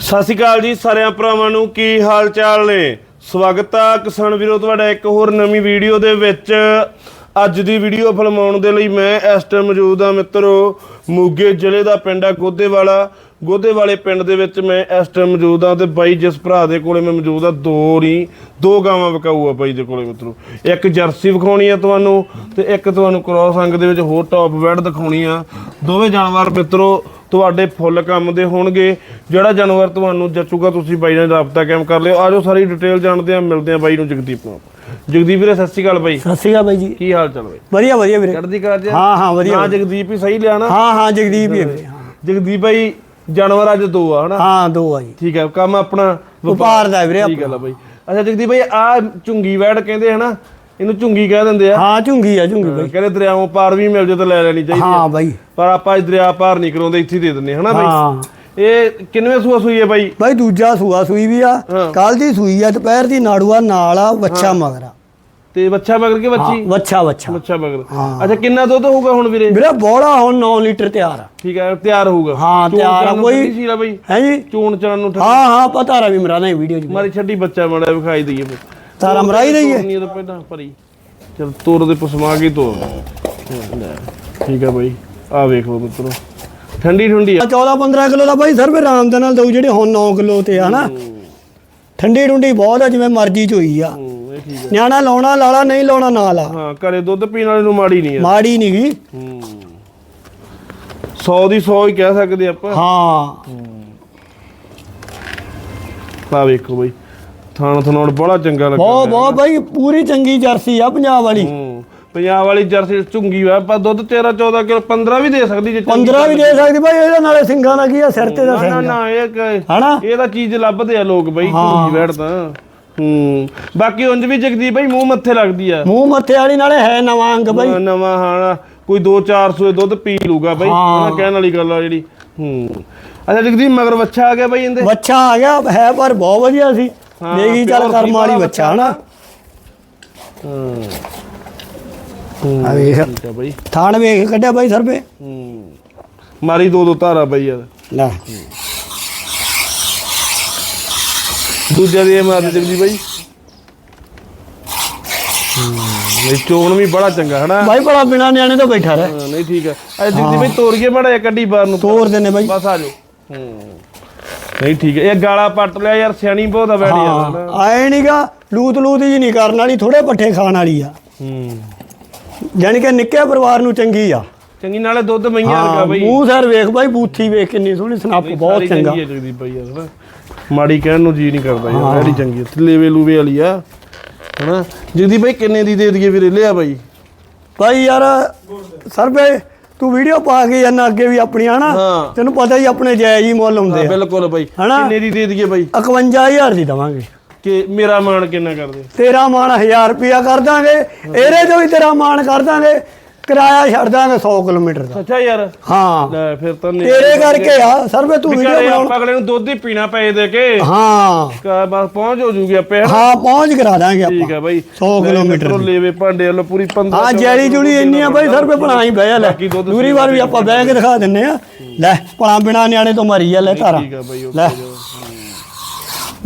ਸਤਿ ਸ਼੍ਰੀ ਅਕਾਲ ਜੀ ਸਾਰਿਆਂ ਭਰਾਵਾਂ ਨੂੰ, ਕੀ ਹਾਲ ਚਾਲ ਨੇ? ਸਵਾਗਤ ਆ ਕਿਸਾਨ ਵੀਰੋ, ਤੁਹਾਡਾ ਇੱਕ ਹੋਰ ਨਵੀਂ ਵੀਡੀਓ ਦੇ ਵਿੱਚ। ਅੱਜ ਦੀ ਵੀਡੀਓ ਫਿਲਮਾਉਣ ਦੇ ਲਈ ਮੈਂ ਇਸ ਟਾਈਮ ਮੌਜੂਦ ਆ ਮਿੱਤਰੋ, ਮੂਗੇ ਜ਼ਿਲ੍ਹੇ ਦਾ ਪਿੰਡ ਆ ਗੋਦੇਵਾਲਾ। ਗੋਦੇਵਾਲੇ ਪਿੰਡ ਦੇ ਵਿੱਚ ਮੈਂ ਇਸ ਟਾਈਮ ਮੌਜੂਦ ਆ ਤੇ ਬਾਈ ਜਿਸ ਭਰਾ ਦੇ ਕੋਲੇ ਮੈਂ ਮੌਜੂਦ ਆ ਦੋ ਨਹੀਂ ਦੋ ਗਾਵਾਂ ਵਿਕਾਊ ਆ ਬਾਈ ਦੇ ਕੋਲੇ ਮਿੱਤਰੋ ਇੱਕ ਜਰਸੀ ਵਿਖਾਉਣੀ ਆ ਤੁਹਾਨੂੰ ਤੇ ਇੱਕ ਤੁਹਾਨੂੰ ਕ੍ਰੋਸ ਅੰਗ ਦੇ ਵਿੱਚ ਹੋਰ ਟੌਪ ਵੈਡ ਦਿਖਾਉਣੀ ਆ। ਦੋਵੇਂ ਜਾਨਵਰ ਮਿੱਤਰੋ ਤੁਹਾਡੇ ਫੁੱਲ ਕੰਮ ਦੇ ਹੋਣਗੇ। ਜਿਹੜਾ ਜਾਨਵਰ ਤੁਹਾਨੂੰ ਜੱਚੂਗਾ ਤੁਸੀਂ ਬਾਈ ਨਾਲ ਰਾਬਤਾ ਕਾਇਮ ਕਰ ਲਿਓ। ਆਜੋ ਸਾਰੀ ਡਿਟੇਲ ਜਾਣਦੇ ਆ ਮਿਲਦੇ ਆ ਬਾਈ ਨੂੰ ਜਗਦੀਪ ਨੂੰ। ਜਗਦੀਪ ਵੀਰੇ ਸਤਿ ਸ਼੍ਰੀ ਅਕਾਲ ਬਾਈ। ਸਤਿ ਸ਼੍ਰੀ ਅਕਾਲ ਬਾਈ ਜੀ। ਕੀ ਹਾਲ ਚਾਲ ਬਾਈ? ਵਧੀਆ ਵਧੀਆ ਵੀਰੇ। ਚੜ੍ਹਦੀ ਕਲਾ ਜੀ ਹਾਂ ਹਾਂ ਵਧੀਆ। ਹਾਂ ਜਗਦੀਪ ਹੀ ਸਹੀ ਲਿਆ ਨਾ? ਹਾਂ ਹਾਂ ਜਗਦੀਪ ਹਾਂ। ਜਗਦੀਪ ਬਾਈ ਜਾਨਵਰ ਅੱਜ ਦੋ ਆ ਹਨਾ? ਹਾਂ ਦੋ ਆ ਜੀ। ਠੀਕ ਹੈ ਕੰਮ ਆਪਣਾ ਵਪਾਰ ਦਾ ਵੀਰੇ ਠੀਕ ਗੱਲ ਆ ਬਾਈ। ਅੱਛਾ ਜਗਦੀਪ ਬਾਈ ਆ ਝੁੰਗੀ ਵੈੜ ਕਹਿੰਦੇ ਹਨਾ? ਇਹਨੂੰ ਝੁੰਗੀ ਕਹਿ ਦਿੰਦੇ ਆ। ਹਾਂ ਝੁੰਗੀ ਆ ਝੁੰਗੀ ਬਾਈ। ਕਹਿੰਦੇ ਦਰਿਆਵਾਂ ਪਾਰ ਵੀ ਮਿਲ ਜੇ ਤਾਂ ਲੈ ਲੈਣੀ ਚਾਹੀਦੀ ਹਾਂ ਬਾਈ। ਪਰ ਆਪਾਂ ਇਸ ਦਰਿਆ ਪਾਰ ਨਹੀਂ ਕਰਾਉਂਦੇ ਇੱਥੇ ਹੀ ਦੇ ਦਿੰਦੇ ਹਨਾ ਬਾਈ? ਹਾਂ। ਇਹ ਕਿੰਨਵੇਂ ਸੂਆ ਸੂਈ ਹੈ ਬਾਈ? ਬਾਈ ਦੂਜਾ ਸੂਆ ਸੂਈ ਵੀ ਆ ਹਾਂ। ਕੱਲ ਦੀ ਸੂਈ ਆ ਦੁਪਹਿਰ ਦੀ ਨਾੜੂਆ ਨਾਲ ਆ ਬੱਚਾ ਮਗਰ ਤੇ ਬੱਚਾ ਮਗਰ ਕੇ ਬੱਚੀ ਬੱਚਾ ਬੱਚਾ ਬੱਚਾ ਮਗਰ। ਅੱਛਾ ਕਿੰਨਾ ਦੁੱਧ ਹੋਊਗਾ ਹੁਣ ਵੀਰੇ? ਵੀਰੇ ਬੋੜਾ ਹੁਣ 9 ਲੀਟਰ ਤਿਆਰ ਆ। ਠੀਕ ਹੈ ਤਿਆਰ ਹੋਊਗਾ। ਹਾਂ, ਤਿਆਰ ਆ, ਨੂੰ ਕੋਈ- ਸੀਲਾ ਬਾਈ? ਹੈ ਜੀ? ਚੂਣ ਚਾਣ ਨੂੰ ਹਾਂ ਹਾਂ ਪਤਾ ਰਾ ਵੀ ਮਰਾ ਨਹੀਂ ਵੀਡੀਓ ਚ ਮਾਰੀ ਛੱਡੀ ਬੱਚਾ ਮੜਾ ਵਿਖਾਈ ਦਈਏ ਫਿਰ। ਤਾਰਾ ਮਰਾਈ ਰਹੀ ਹੈ ਨਹੀਂ ਤਾਂ ਪਹਿਲਾਂ ਭਰੀ। ਚਲ ਤੋਰ ਦੇ ਪਸਮਾ ਕੇ ਤੋਰ। ਠੀਕ ਹੈ ਬਾਈ ਆ ਵੇਖ ਲਓ ਮਿੱਤਰੋ। ਠੰਡੀ ਠੰਡੀ ਆ। 14 15 ਕਿਲੋ ਦਾ ਬਾਈ ਸਰਵੇ ਆਰਾਮ ਦੇ ਨਾਲ ਦਊ ਜਿਹੜੇ ਹੁਣ 9 ਕਿਲੋ ਤੇ ਆ ਨਾ ਠੰਡੀ ਠੁੰਡੀ ਬਹੁਤ ਆ ਜਿਵੇਂ ਮਰਜ਼ੀ ਚ ਹੋਈ ਆ। ਠੀਕ ਹੈ ਨਿਆਣਾ ਲਾਉਣਾ ਲਾਲਾ ਨਹੀਂ ਲਾਉਣਾ ਨਾ ਲਾ। ਹਾਂ ਘਰੇ ਦੁੱਧ ਪੀਣ ਵਾਲੇ ਨੂੰ ਮਾੜੀ ਨਹੀਂ ਮਾੜੀ ਨਹੀਂ ਗਈ ਹੂੰ। 100 ਦੀ 100 ਹੀ ਕਹਿ ਸਕਦੇ ਆਪਾਂ। ਹਾਂ। ਆ ਵੇਖੋ ਬਾਈ ਥਾਣ ਥਣੋੜ ਬੜਾ ਚੰਗਾ ਲੱਗਾ ਬਹੁਤ ਬਹੁਤ ਬਾਈ ਪੂਰੀ ਚੰਗੀ ਜਰਸੀ ਆ ਪੰਜਾਬ ਵਾਲੀ। ਹੂੰ। ਪੰਜਾਬ ਵਾਲੀ ਜਰਸੀ ਝੁੰਗੀ ਵਾ ਆਪਾਂ ਦੁੱਧ 13 14 ਕਿਲੋ 15 ਵੀ ਦੇ ਸਕਦੀ ਜੇ ਚੰਗੀ 15 ਵੀ ਦੇ ਸਕਦੀ ਬਾਈ ਇਹਦੇ ਨਾਲੇ ਸਿੰਘਾਂ ਦਾ ਕੀ ਆ ਸਿਰ ਤੇ ਦਾ ਨਾ ਨਾ ਸਿੰਘ ਨਾ ਇਹ ਕ- ਹਨਾ? ਇਹ ਤਾਂ ਚੀਜ਼ ਲੱਭਦੇ ਆ ਲੋਕ ਬਈ ਝੁੰਗੀ ਤਾਂ। ਹੂੰ। ਬਾਕੀ ਉਂਝ ਵੀ ਜਗਦੀਪ ਬਈ ਮੂੰਹ ਮੱਥੇ ਲੱਗਦੀ ਆ। ਮੂੰਹ ਮੱਥੇ ਵਾਲੀ ਨਾਲੇ ਹੈ ਨਵਾਂ ਅੰਗ ਬਾਈ। ਨਵਾਂ ਹਾਣਾ। ਕੋਈ 2-4 ਸੂਏ ਦੁੱਧ ਪੀ ਲੂਗਾ ਬਈ। ਹਾਂ। ਹਨਾ ਕਹਿਣ ਵਾਲੀ ਗੱਲ ਆ ਜਿਹੜੀ। ਹੂੰ। ਅੱਛਾ ਜਗਦੀਪ ਮਗਰ ਬੱਚਾ ਆ ਗਿਆ ਬਈ ਇਹਦੇ? ਬੱਚਾ ਆ ਗਿਆ ਹੈ ਪਰ ਬਹੁਤ ਵਧੀਆ ਸੀ। ਦੇਗੀ ਚੱਲ ਕਰਮ ਵਾਲੀ ਬੱਚਾ ਹਨਾ? ਹਾਂ। ਆ ਵੇਖ। ਬਈ। ਥਾਣ ਵੇਖ ਕੱਢਿਆ ਬਾਈ ਸਰਵੇ। ਹੂੰ। ਮਾਰੀ ਦੋ ਦੋ ਧਾਰਾ ਬਈ ਯਾਰ। ਲੈ। ਦੂਜਾ ਦੀ ਮਾਰ ਦੇ ਜਗਦੀਪ ਬਈ। ਇਹ ਚੋਣ ਵੀ ਬੜਾ ਚੰਗਾ ਹਨਾ? ਬਾਈ ਬੜਾ ਬਿਨਾ ਨਿਆਣੇ ਤੋਂ ਬੈਠਾ ਰਹਿ। ਹਾਂ, ਨਹੀਂ ਠੀਕ ਹੈ ਅੱਜ ਦੀਦੀ ਬਈ ਤੋਰੀਏ ਮੜਾ ਕੱਢੀ ਬਾਹਰ ਨੂੰ। ਤੋਰ ਦਿੰਨੇ ਬਾਈ। ਬਸ ਆ ਜਾਓ। ਹੂੰ ਨਹੀਂ ਠੀਕ ਹੈ ਇਹ ਗਾਲਾ ਪੱਟ ਲਿਆ ਯਾਰ ਸਿਆਣੀ ਬਹੁਤ ਆ ਬੈਠ ਯਾਰ ਹਾਂ। ਆਏ ਨਹੀਂਗਾ ਲੂਤ ਲੂਤ ਜੀ ਨਹੀਂ ਕਰਨ ਵਾਲੀ ਥੋੜੇ ਪੱਠੇ ਖਾਣ ਵਾਲੀ ਆ। ਹੂੰ। ਯਾਨੀ ਕਿ ਨਿੱਕੇ ਪਰਿਵਾਰ ਨੂੰ ਚੰਗੀ ਆ। ਚੰਗੀ ਨਾਲੇ ਦੁੱਧ ਮਈਆਂ ਹਾਂ ਵਰਗਾ ਬਈ। ਮੂੰਹ ਸਰ ਵੇਖ ਬਾਈ ਬੂਥੀ ਵੇਖ ਕਿੰਨੀ ਸੋਹਣੀ ਸਨੱਪ ਬਹੁਤ ਸਾਰੀ ਚੰਗਾ। ਚੰਗੀ ਹੈ ਜਗਦੀਪ ਭਾਈ ਯਾਰ ਹਨਾ। ਮਾੜੀ ਕਹਿਣ ਨੂੰ ਜੀ ਨਹੀਂ ਕਰਦਾ ਯਾਰ ਬੜੀ ਚੰਗੀ ਹੈ ਲੇਵੇ ਲੂਵੇ ਵਾਲੀ ਆ ਹਨਾ? ਜਗਦੀਪ ਭਾਈ ਕਿੰਨੇ ਦੀ ਦੇ ਦਈਏ ਵੀਰੇ ਲਿਆ ਬਾਈ। ਭਾਈ ਯਾਰ ਸਰਵੇ ਤੂੰ ਵੀਡੀਓ ਪਾ ਕੇ ਜਾਨਾ ਅੱਗੇ ਵੀ ਆਪਣੀਆਂ ਨਾ ਹਾਂ। ਤੈਨੂੰ ਪਤਾ ਹੀ ਆਪਣੇ ਜਾਇਜ਼ ਹੀ ਮੁੱਲ ਹੁੰਦੇ ਆ। ਬਿਲਕੁਲ ਬਾਈ। ਹਨਾ? ਕਿੰਨੇ ਦੀ ਦੇ ਦਈਏ ਬਾਈ? 51000 ਦੀ ਦਵਾਂਗੇ। ਕਿ ਮੇਰਾ ਮਾਣ ਕਿੰਨਾ ਕਰਦੇ? ਤੇਰਾ ਮਾਣ 1000 ਰੁਪਿਆ ਕਰ ਦਾਂਗੇ। ਇਹਦੇ ਤੋਂ ਵੀ ਤੇਰਾ ਮਾਣ ਕਰ ਦਾਂਗੇ। ਕਿਰਾਇਆ ਛੱਡ ਦਾਂਗੇ 100 ਕਿਲੋਮੀਟਰ ਦਾ। ਅੱਛਾ ਯਾਰ? ਹਾਂ। ਲੈ ਫਿਰ ਤਾਂ ਤੇਰੇ ਕਰਕੇ ਆ ਸਰਵੇ ਤੂੰ ਵੀਡੀਓ ਬਣਾਉਣ ਅਗਲੇ ਨੂੰ ਦੁੱਧ ਹੀ ਪੀਣਾ ਪਏ ਦੇ ਕੇ। ਹਾਂ। ਬਸ ਪਹੁੰਚ ਹੋ ਜੂਗੀ ਆਪੇ ਹਾਂ ਪਹੁੰਚ ਕਰਾ ਦਾਂਗੇ ਠੀਕ ਆਪਾਂ ਹੈ ਬਾਈ 100 ਕਿਲੋਮੀਟਰ ਲੈਵੇ ਭਾਂਡੇ ਵੱਲੋਂ ਪੂਰੀ 15 ਹਾਂ ਜੈਲੀ ਜੁਲੀ ਇੰਨੀ ਆ ਬਾਈ ਸਰਵੇ ਬਣਾ ਹੀ ਬਹਿ ਲੈ। ਦੂਰੀ ਵਾਰ ਵੀ ਆਪਾਂ ਬਹਿ ਕੇ ਦਿਖਾ ਦਿੰਨੇ ਆ। ਲੈ ਪਣਾ ਬਿਨਾ ਨਿਆਣੇ ਤੋਂ ਮਰੀ ਆ ਲੈ ਧਾਰਾ ਠੀਕ ਹੈ ਬਾਈ ਉਹ ਲੈ।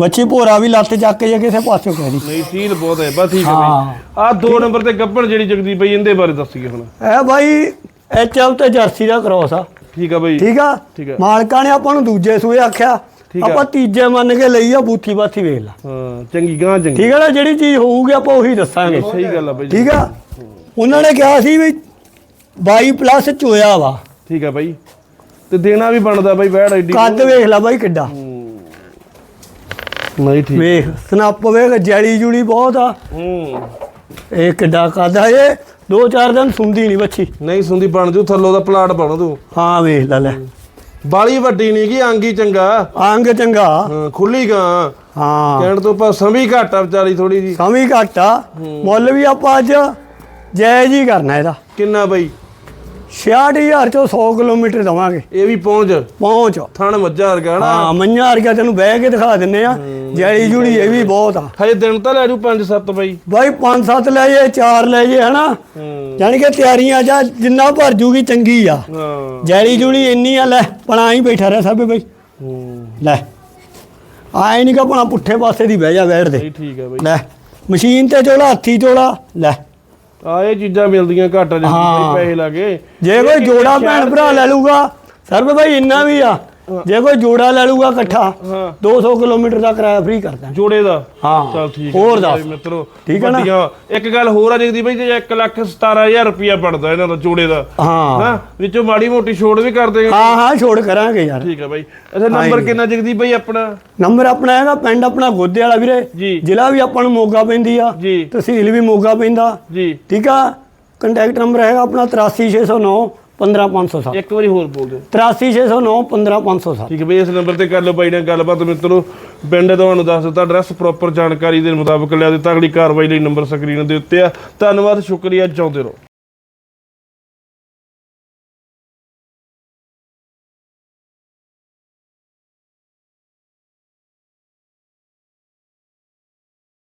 ਬੱਚੀ ਭੋਰਾ ਵੀ ਲੱਤ ਚੱਕ ਕੇ ਜੇ ਕਿਸੇ ਪਾਸੋਂ ਦੀ। ਨਹੀਂ ਸੀਲ ਬਹੁਤ ਹੈ ਬਸ ਠੀਕ ਹੈ ਹਾਂ। ਬਾਈ ਆ ਦੋ ਨੰਬਰ ਤੇ ਗੱਬਣ ਜਿਹੜੀ ਜਗਦੀਪ ਬਾਈ ਇਹਦੇ ਬਾਰੇ ਦੱਸੀਏ ਹੁਣ। ਇਹ ਬਾਈ ਐਚਐਲ ਤੇ ਜਰਸੀ ਦਾ ਕ੍ਰੋਸ ਆ। ਠੀਕ ਆ ਬਾਈ। ਠੀਕ ਆ? ਠੀਕ ਆ। ਮਾਲਕਾਂ ਨੇ ਆਪਾਂ ਨੂੰ ਦੂਜੇ ਸੂਏ ਆਖਿਆ। ਠੀਕ ਆ। ਆਪਾਂ ਤੀਜੇ ਮੰਨ ਕੇ ਲਈ ਆ ਬੂਥੀ ਬਾਥੀ ਵੇਖ ਲਾ। ਹਾਂ ਚੰਗੀ ਗਾਂ ਚੰਗੀ। ਠੀਕ ਆ ਨਾ ਜਿਹੜੀ ਚੀਜ਼ ਹੋਊਗੀ ਆਪਾਂ ਉਹੀ ਦੱਸਾਂਗੇ। ਸਹੀ ਗੱਲ ਆ ਬਾਈ। ਠੀਕ ਆ? ਉਹਨਾਂ ਨੇ ਕਿਹਾ ਸੀ ਵੀ 22 ਪਲੱਸ ਚੋਇਆ ਵਾ। ਠੀਕ ਆ ਬਾਈ। ਤੇ ਦੇਣਾ ਵੀ ਬਣਦਾ ਬਾਈ ਵੈੜ ਐਡੀ ਕੱਦ ਵੇਖ ਲੈ ਬਾਈ ਕਿੱਡਾ। ਨਹੀਂ ਠੀਕ ਵੇਖ ਸਨੱਪ ਵੇਖ ਜੈਲੀ ਜੁਲੀ ਬਹੁਤ ਆ। ਹੂੰ। ਇਹ ਕਿੱਡਾ ਕੱਦ ਇਹ ਦੋ ਚਾਰ ਦਿਨ ਸੁੰਦੀ ਨਹੀਂ ਬੱਚੀ ਨਹੀਂ ਸੁੰਦੀ ਬਣ ਜੂ ਥੱਲੋਂ ਦਾ ਪਲਾਟ ਬਣ ਤੂੰ। ਹਾਂ ਵੇਖ ਲੈ ਲੈ। ਬਾਲੀ ਵੱਡੀ ਨਹੀਂ ਕੀ ਅੰਗੀ ਚੰਗਾ। ਅੰਗ ਚੰਗਾ। ਹਾਂ, ਖੁੱਲੀ ਗਾਂ। ਹਾਂ। ਕਹਿਣ ਤੋਂ ਪਾ ਸਮੀ ਘਾਟਾ ਵਿਚਾਰੀ ਥੋੜੀ ਜੀ। ਸਮੀ ਘੱਟ ਆ। ਮੁੱਲ ਵੀ ਆਪਾਂ ਅੱਜ ਜਾਇਜ਼ ਹੀ ਕਰਨਾ ਇਹਦਾ। ਕਿੰਨਾ ਬਾਈ? 66000 ਚੋਂ 100 ਕਿਲੋਮੀਟਰ ਦਵਾਂਗੇ। ਇਹ ਵੀ ਪਹੁੰਚ। ਪਹੁੰਚ। ਥਣ ਮੱਝਾ ਵਰਗਾ ਨਾ। ਹਾਂ ਮੰਨਿਆ ਵਰਗਾ ਤੈਨੂੰ ਬਹਿ ਕੇ ਦਿਖਾ ਦਿੰਨੇ ਆ। ਜੈਲੀ ਜੁਲੀ ਇਹ ਵੀ ਬਹੁਤ ਆ। ਹਜੇ ਦਿਨ ਤਾਂ ਲੈ ਜੂ 5-7 ਬਾਈ। ਬਾਈ 5-7 ਲੈ ਜੇ 4 ਲੈ ਜੇ ਹਨਾ? ਜਾਣੀ ਕਿ ਤਿਆਰੀਆਂ ਜਾਂ ਜਿੰਨਾ ਭਰ ਜੂਗੀ ਚੰਗੀ ਆ। ਜੈਲੀ ਜੁਲੀ ਇੰਨੀ ਆ ਲੈ ਪਣਾ ਹੀ ਬੈਠਾ ਰਿਹਾ ਸਭ ਬਈ। ਲੈ ਆਏ ਨਹੀਂ ਕਿ ਆਪਣਾ ਪੁੱਠੇ ਪਾਸੇ ਦੀ ਬਹਿ ਜਾ ਬੈਠ ਦੇ। ਠੀਕ ਬਾਈ। ਲੈ ਮਸ਼ੀਨ ਤੇ ਚੋਲਾ ਹੱਥੀ ਚੋਲਾ ਲੈ। ਆ ਇਹ ਚੀਜ਼ਾਂ ਮਿਲਦੀਆਂ ਘੱਟ। ਬਾਈ ਪੈਸੇ ਲਾਗੇ। ਜੇ ਕੋਈ ਜੋੜਾ ਭੈਣ ਭਰਾ ਲੈ ਲੂਗਾ ਸਰਬ ਭਾਈ ਇੰਨਾ ਵੀ ਆ। ਜੇ ਕੋਈ ਜੋੜਾ ਲੈ ਲੂਗਾ ਇਕੱਠਾ ਹਾਂ। 200 ਕਿਲੋਮੀਟਰ ਦਾ ਕਿਰਾਇਆ ਫ੍ਰੀ ਕਰਦਾ ਜੋੜੇ ਦਾ? ਹਾਂ। ਚਲ ਠੀਕ ਹੋਰ ਦੱਸ। ਮਿੱਤਰੋ ਠੀਕ ਹੈ ਨਾ? ਇੱਕ ਗੱਲ ਹੋਰ ਆ ਜਗਦੀ ਬਾਈ ਜੇ 1 ਲੱਖ 17000 ਰੁਪਇਆ ਪੜਦਾ ਇਹਨਾਂ ਦਾ ਜੋੜੇ ਦਾ। ਹਾਂ। ਹਾਂ? ਵਿੱਚੋਂ ਮਾੜੀ ਮੋਟੀ ਛੋੜ ਵੀ ਕਰ ਦੇਗਾ ਹਾਂ ਹਾਂ ਛੋੜ ਕਰਾਂਗੇ ਯਾਰ। ਠੀਕ ਹੈ ਬਾਈ। ਅੱਛਾ ਨੰਬਰ ਕਿੰਨਾ ਜਗਦੀ ਬਾਈ ਆਪਣਾ? ਨੰਬਰ ਆਪਣਾ ਹੈਗਾ ਪਿੰਡ ਆਪਣਾ ਗੋਦੇ ਵਾਲਾ ਵੀਰੇ। ਜ਼ਿਲ੍ਹਾ ਵੀ ਆਪਾਂ ਨੂੰ ਮੋਗਾ ਪੈਂਦੀ ਆ। ਤਹਿਸੀਲ ਵੀ ਮੋਗਾ ਪੈਂਦਾ। ਜੀ। ਠੀਕ ਆ? ਕੰਟੈਕਟ ਨੰਬਰ ਹੈਗਾ ਆਪਣਾ 83609 15507 ਇੱਕ ਵਾਰੀ ਹੋਰ ਬੋਲ ਦਿਓ। 83609 15507 ਠੀਕ ਹੈ ਬਈ ਇਸ ਨੰਬਰ ਤੇ ਕਰ ਲਓ ਬਾਈ ਨਾਲ ਗੱਲਬਾਤ ਮਿੱਤਰੋ ਪਿੰਡ ਤੁਹਾਨੂੰ ਦੱਸ ਦਿੱਤਾ ਐਡਰੈਸ ਪ੍ਰੋਪਰ ਜਾਣਕਾਰੀ ਦੇ ਮੁਤਾਬਕ ਲਿਆ ਦਿੱਤਾ। ਅਗਲੀ ਕਾਰਵਾਈ ਲਈ ਨੰਬਰ ਸਕਰੀਨ ਦੇ ਉੱਤੇ ਆ। ਧੰਨਵਾਦ ਸ਼ੁਕਰੀਆ ਚਾਹੁੰਦੇ ਰਹੋ।